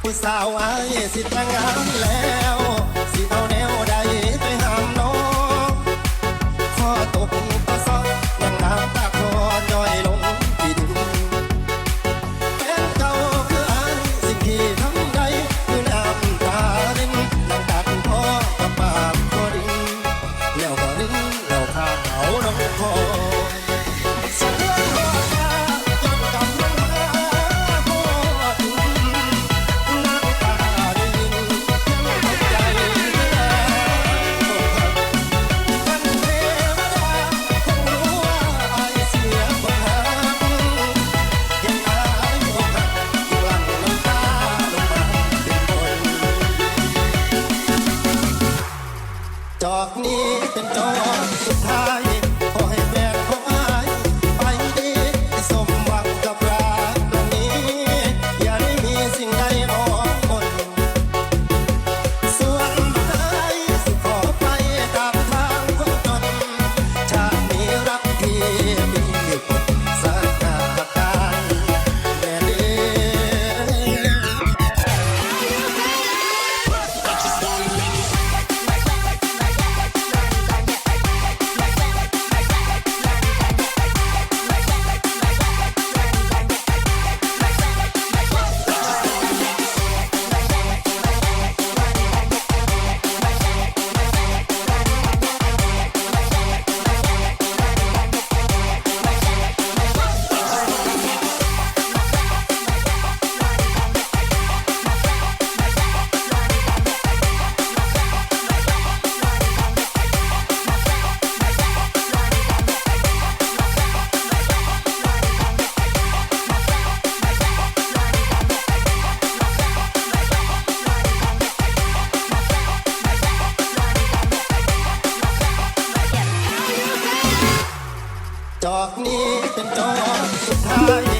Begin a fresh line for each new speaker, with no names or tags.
ผู้สาวอายสิแต่งงานแล้ว จอกนี้เป็นจอกสุดท้าย